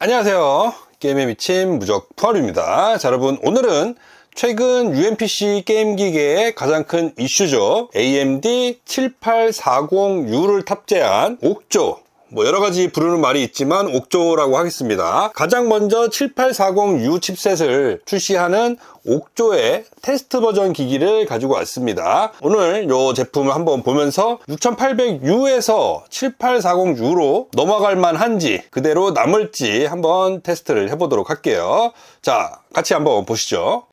안녕하세요. 게임에 미친 무적 푸알입니다. 자, 여러분, 오늘은 최근 UMPC 게임 기계의 가장 큰 이슈죠. AMD 7840U를 탑재한 옥조. 뭐 여러 가지 부르는 말이 있지만 옥조라고 하겠습니다. 가장 먼저 7840U 칩셋을 출시하는 옥조의 테스트 버전 기기를 가지고 왔습니다. 오늘 이 제품을 한번 보면서 6800U에서 7840U로 넘어갈 만한지 그대로 남을지 한번 테스트를 해보도록 할게요. 자, 같이 한번 보시죠.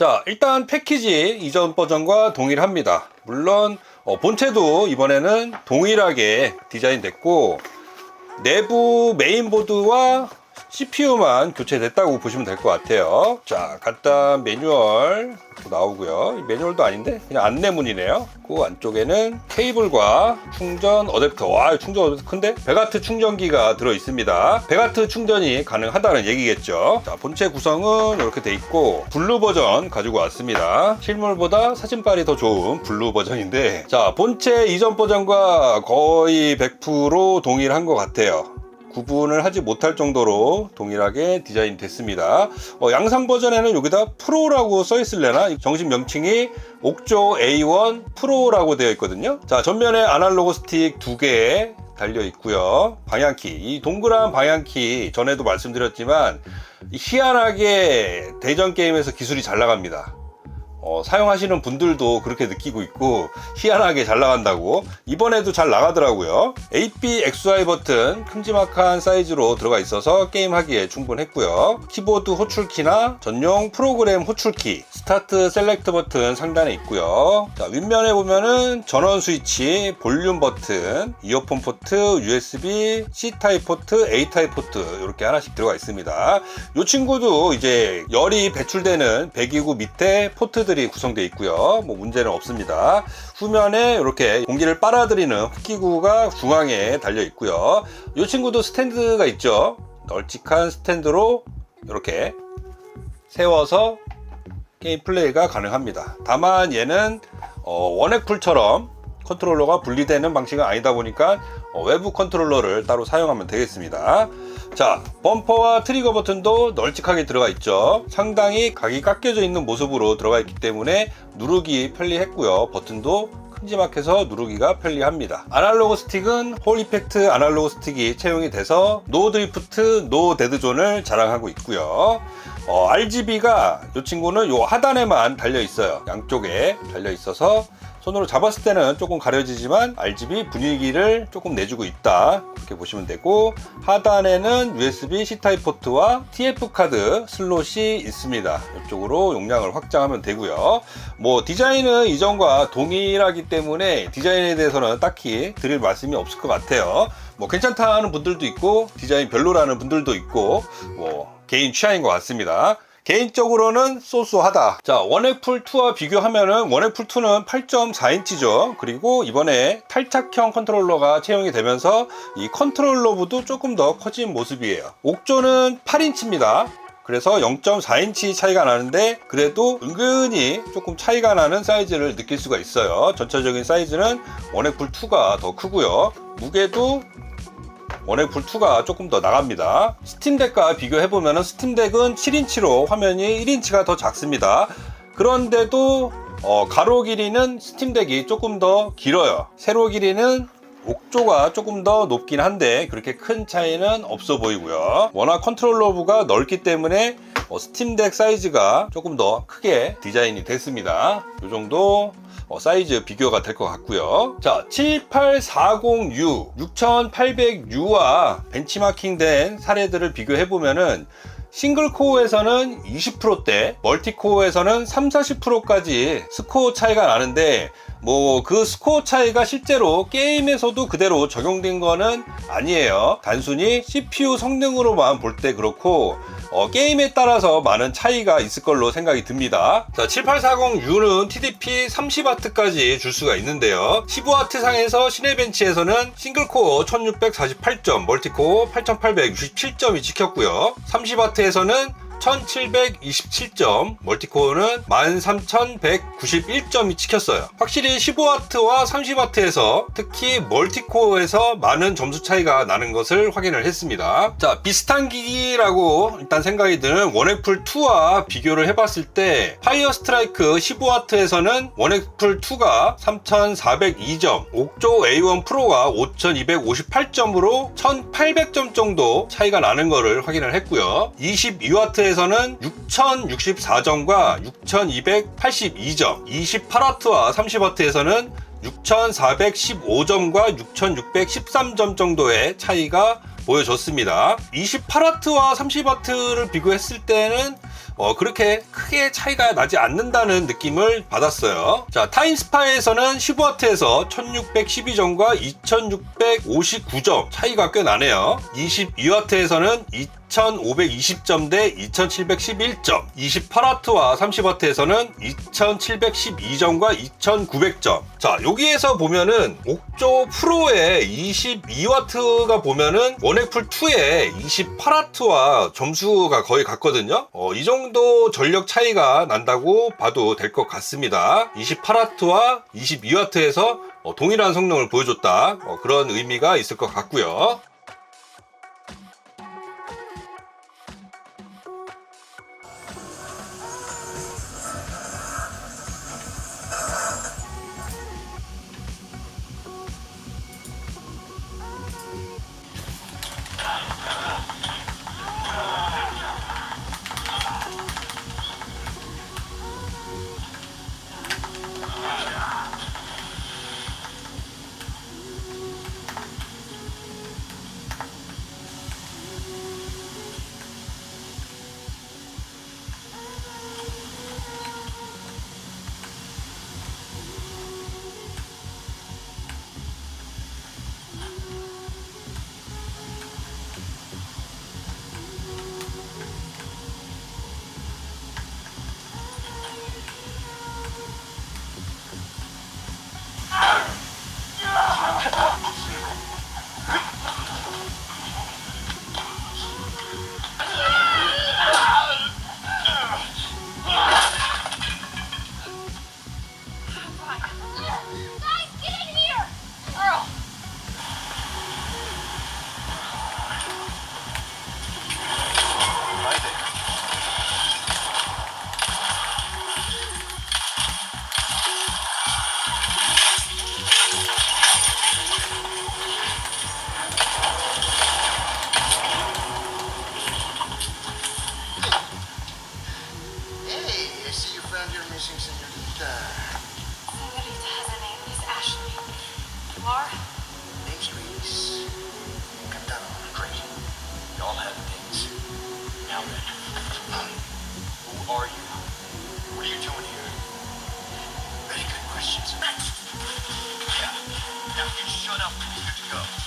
자, 일단 패키지 이전 버전과 동일합니다. 물론 어, 본체도 이번에는 동일하게 디자인 됐고 내부 메인보드와 CPU만 교체됐다고 보시면 될 것 같아요. 자, 간단 매뉴얼 나오고요. 이 매뉴얼도 아닌데 그냥 안내문이네요. 그 안쪽에는 케이블과 충전 어댑터. 와, 충전 어댑터 큰데? 베가트 충전기가 들어 있습니다. 베가트 충전이 가능하다는 얘기겠죠. 자, 본체 구성은 이렇게 돼 있고 블루 버전 가지고 왔습니다. 실물보다 사진빨이 더 좋은 블루 버전인데 자, 본체 이전 버전과 거의 100% 동일한 것 같아요. 구분을 하지 못할 정도로 동일하게 디자인 됐습니다. 어, 양상 버전에는 여기다 프로라고 써 있을래나? 정식 명칭이 옥조 A1 프로라고 되어 있거든요. 자, 전면에 아날로그 스틱 두 개 달려 있고요. 방향키, 이 동그란 방향키 전에도 말씀드렸지만 희한하게 대전 게임에서 기술이 잘 나갑니다. 어, 사용하시는 분들도 그렇게 느끼고 있고 희한하게 잘 나간다고 이번에도 잘 나가더라고요. AP XY 버튼 큼지막한 사이즈로 들어가 있어서 게임하기에 충분했고요. 키보드 호출키나 전용 프로그램 호출키 스타트 셀렉트 버튼 상단에 있고요. 자, 윗면에 보면은 전원 스위치 볼륨 버튼 이어폰 포트 USB C 타입 포트 A 타입 포트 이렇게 하나씩 들어가 있습니다. 이 친구도 이제 열이 배출되는 배기구 밑에 포트 들이 구성되어 있고요. 뭐 문제는 없습니다. 후면에 이렇게 공기를 빨아들이는 흡기구가 중앙에 달려 있고요. 이 친구도 스탠드가 있죠. 널찍한 스탠드로 이렇게 세워서 게임 플레이가 가능합니다. 다만 얘는 어, 원액풀처럼 컨트롤러가 분리되는 방식은 아니다 보니까 어, 외부 컨트롤러를 따로 사용하면 되겠습니다. 자, 범퍼와 트리거 버튼도 널찍하게 들어가 있죠. 상당히 각이 깎여져 있는 모습으로 들어가 있기 때문에 누르기 편리했고요. 버튼도 큼지막해서 누르기가 편리합니다. 아날로그 스틱은 홀 이펙트 아날로그 스틱이 채용이 돼서 노 드리프트, 노 데드존을 자랑하고 있고요. 어, RGB가 이 친구는 요 하단에만 달려 있어요. 양쪽에 달려 있어서 손으로 잡았을 때는 조금 가려지지만 RGB 분위기를 조금 내주고 있다. 이렇게 보시면 되고 하단에는 USB C타입 포트와 TF 카드 슬롯이 있습니다. 이쪽으로 용량을 확장하면 되고요. 뭐 디자인은 이전과 동일하기 때문에 디자인에 대해서는 딱히 드릴 말씀이 없을 것 같아요. 뭐 괜찮다 하는 분들도 있고 디자인 별로라는 분들도 있고 뭐 개인 취향인 것 같습니다 개인적으로는 소소하다. 자, 원액풀 2와 비교하면은 원액풀 2는 8.4인치죠. 그리고 이번에 탈착형 컨트롤러가 채용이 되면서 이 컨트롤러 부도 조금 더 커진 모습이에요. 옥조는 8인치입니다. 그래서 0.4인치 차이가 나는데 그래도 은근히 조금 차이가 나는 사이즈를 느낄 수가 있어요. 전체적인 사이즈는 원액풀 2가 더 크고요. 무게도 원액풀 2가 조금 더 나갑니다. 스팀덱과 비교해보면 스팀덱은 7인치로 화면이 1인치가 더 작습니다. 그런데도 어, 가로 길이는 스팀덱이 조금 더 길어요. 세로 길이는 옥조가 조금 더 높긴 한데 그렇게 큰 차이는 없어 보이고요. 워낙 컨트롤러부가 넓기 때문에 어, 스팀덱 사이즈가 조금 더 크게 디자인이 됐습니다. 이 정도 어, 사이즈 비교가 될 것 같고요. 자, 7840U, 6800U와 벤치마킹된 사례들을 비교해 보면은 싱글 코어에서는 20%대, 멀티 코어에서는 3, 40%까지 스코어 차이가 나는데 뭐 그 스코어 차이가 실제로 게임에서도 그대로 적용된 거는 아니에요. 단순히 CPU 성능으로만 볼 때 그렇고 어, 게임에 따라서 많은 차이가 있을 걸로 생각이 듭니다. 자, 7840U는 TDP 30W까지 줄 수가 있는데요. 15W 상에서 시네벤치에서는 싱글코어 1648점, 멀티코어 8867점이 찍혔고요. 30W에서는 1727점, 멀티코어는 13191점이 찍혔어요. 확실히 15W와 30W에서 특히 멀티코어에서 많은 점수 차이가 나는 것을 확인을 했습니다. 자, 비슷한 기기라고 일단 생각이 드는 원액풀 2와 비교를 해봤을 때 파이어 스트라이크 15W에서는 원액풀 2가 3402점, 옥조 A1 프로가 5258점으로 1800점 정도 차이가 나는 것을 확인을 했고요. 22W에 서는 6064점과 6282점, 28W와 30W에서는 6415점과 6613점 정도의 차이가 보여졌습니다. 28W와 30W를 비교했을 때는 어, 그렇게 크게 차이가 나지 않는다는 느낌을 받았어요. 자, 타임스파에서는 15W에서 1612점과 2659점 차이가 꽤 나네요. 22W에서는 2520점 대 2711점, 28W와 30W에서는 2712점과 2900점. 자, 여기에서 보면은 옥조 프로의 22W가 보면은 원액풀 2의 28W와 점수가 거의 같거든요. 어, 이 정도 전력 차이가 난다고 봐도 될 것 같습니다. 28W와 22W에서 어, 동일한 성능을 보여줬다. 어, 그런 의미가 있을 것 같고요. Name's Reese. Encantado. Great. We all have names. Now then, who are you? What are you doing here? Very good questions. Yeah. Now you shut up and you're good to go.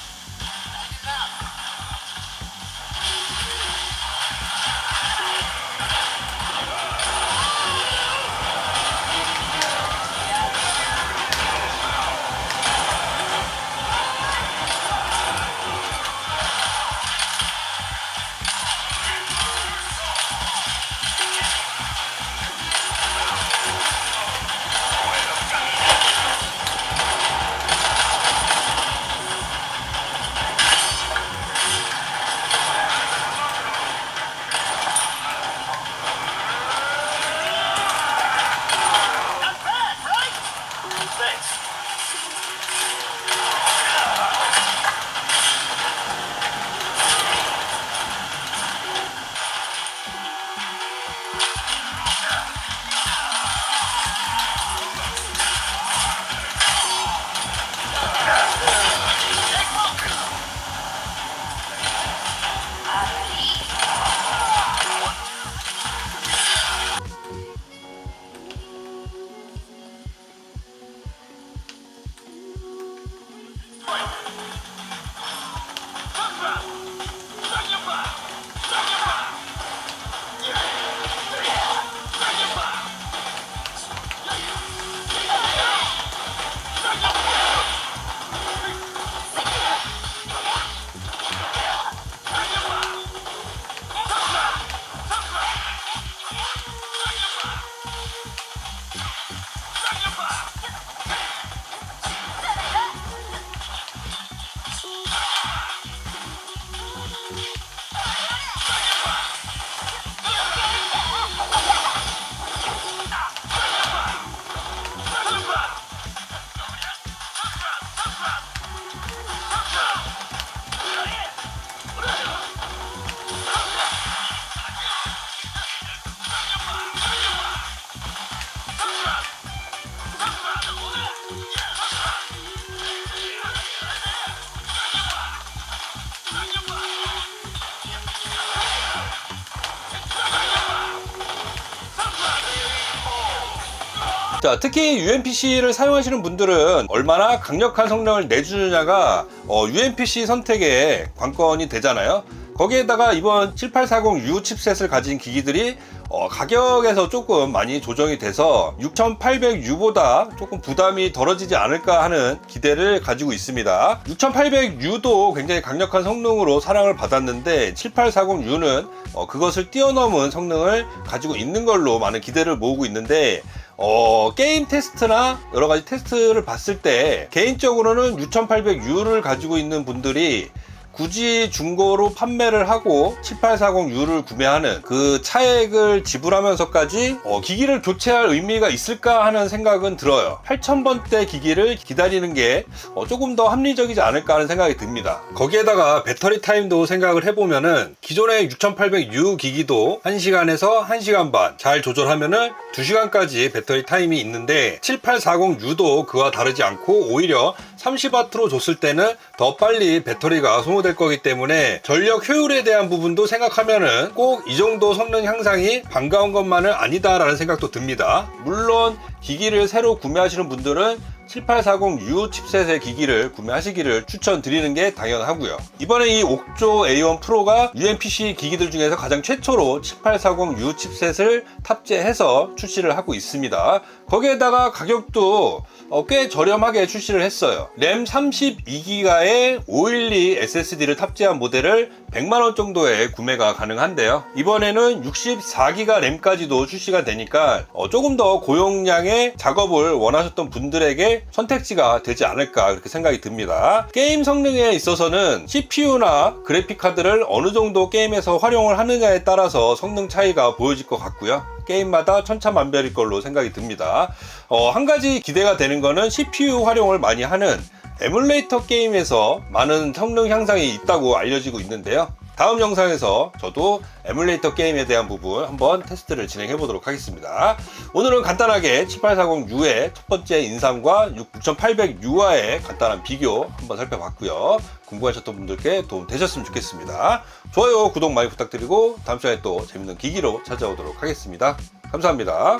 자, 특히 UMPC를 사용하시는 분들은 얼마나 강력한 성능을 내주느냐가 어, UMPC 선택의 관건이 되잖아요. 거기에다가 이번 7840U 칩셋을 가진 기기들이 어, 가격에서 조금 많이 조정이 돼서 6800U보다 조금 부담이 덜어지지 않을까 하는 기대를 가지고 있습니다. 6800U도 굉장히 강력한 성능으로 사랑을 받았는데 7840U는 어, 그것을 뛰어넘은 성능을 가지고 있는 걸로 많은 기대를 모으고 있는데 어, 게임 테스트나 여러 가지 테스트를 봤을 때 개인적으로는 6800U를 가지고 있는 분들이 굳이 중고로 판매를 하고 7840U를 구매하는 그 차액을 지불하면서까지 어, 기기를 교체할 의미가 있을까 하는 생각은 들어요. 8000번대 기기를 기다리는 게 어, 조금 더 합리적이지 않을까 하는 생각이 듭니다. 거기에다가 배터리 타임도 생각을 해보면은 기존의 6800U 기기도 1시간에서 1시간 반 잘 조절하면은 2시간까지 배터리 타임이 있는데 7840U도 그와 다르지 않고 오히려 30W로 줬을 때는 더 빨리 배터리가 소모 될 거기 때문에 전력 효율에 대한 부분도 생각하면은 꼭 이 정도 성능 향상이 반가운 것만은 아니다라는 생각도 듭니다. 물론 기기를 새로 구매하시는 분들은 7840U 칩셋의 기기를 구매하시기를 추천드리는 게 당연하고요. 이번에 이 옥조 A1 프로가 UMPC 기기들 중에서 가장 최초로 7840U 칩셋을 탑재해서 출시를 하고 있습니다. 거기에다가 가격도 어, 꽤 저렴하게 출시를 했어요. 램 32기가의 512 SSD를 탑재한 모델을 100만원 정도에 구매가 가능한데요. 이번에는 64기가 램까지도 출시가 되니까 어, 조금 더 고용량의 작업을 원하셨던 분들에게 선택지가 되지 않을까 그렇게 생각이 듭니다. 게임 성능에 있어서는 CPU나 그래픽 카드를 어느 정도 게임에서 활용을 하느냐에 따라서 성능 차이가 보여질 것 같고요. 게임마다 천차만별일 걸로 생각이 듭니다. 어, 한 가지 기대가 되는 거는 CPU 활용을 많이 하는 에뮬레이터 게임에서 많은 성능 향상이 있다고 알려지고 있는데요. 다음 영상에서 저도 에뮬레이터 게임에 대한 부분 한번 테스트를 진행해 보도록 하겠습니다. 오늘은 간단하게 7840U의 첫 번째 인상과 6800U와의 간단한 비교 한번 살펴봤고요. 궁금하셨던 분들께 도움 되셨으면 좋겠습니다. 좋아요, 구독 많이 부탁드리고 다음 시간에 또 재밌는 기기로 찾아오도록 하겠습니다. 감사합니다.